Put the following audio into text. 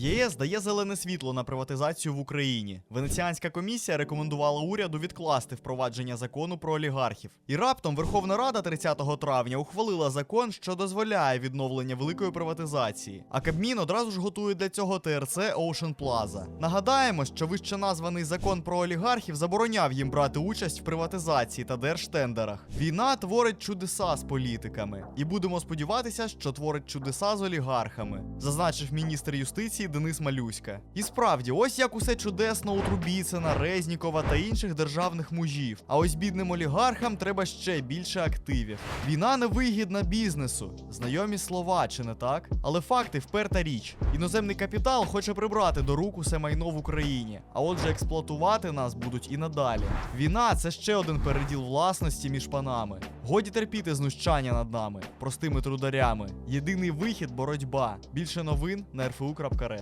ЄС дає зелене світло на приватизацію в Україні. Венеціанська комісія рекомендувала уряду відкласти впровадження закону про олігархів. І раптом Верховна Рада 30 травня ухвалила закон, що дозволяє відновлення великої приватизації. А Кабмін одразу ж готує для цього ТРЦ Ocean Plaza. Нагадаємо, що вище названий закон про олігархів забороняв їм брати участь в приватизації та держтендерах. Війна творить чудеса з політиками, і будемо сподіватися, що творить чудеса з олігархами, зазначив міністр юстиції Денис Малюська. І справді, ось як усе чудесно у Трубіцина, Резнікова та інших державних мужів. А ось бідним олігархам треба ще більше активів. Війна невигідна бізнесу. Знайомі слова, чи не так? Але факти вперта річ. Іноземний капітал хоче прибрати до рук усе майно в Україні, а отже, експлуатувати нас будуть і надалі. Війна це ще один переділ власності між панами. Годі терпіти знущання над нами, простими трударями. Єдиний вихід боротьба. Більше новин на rfu.ru.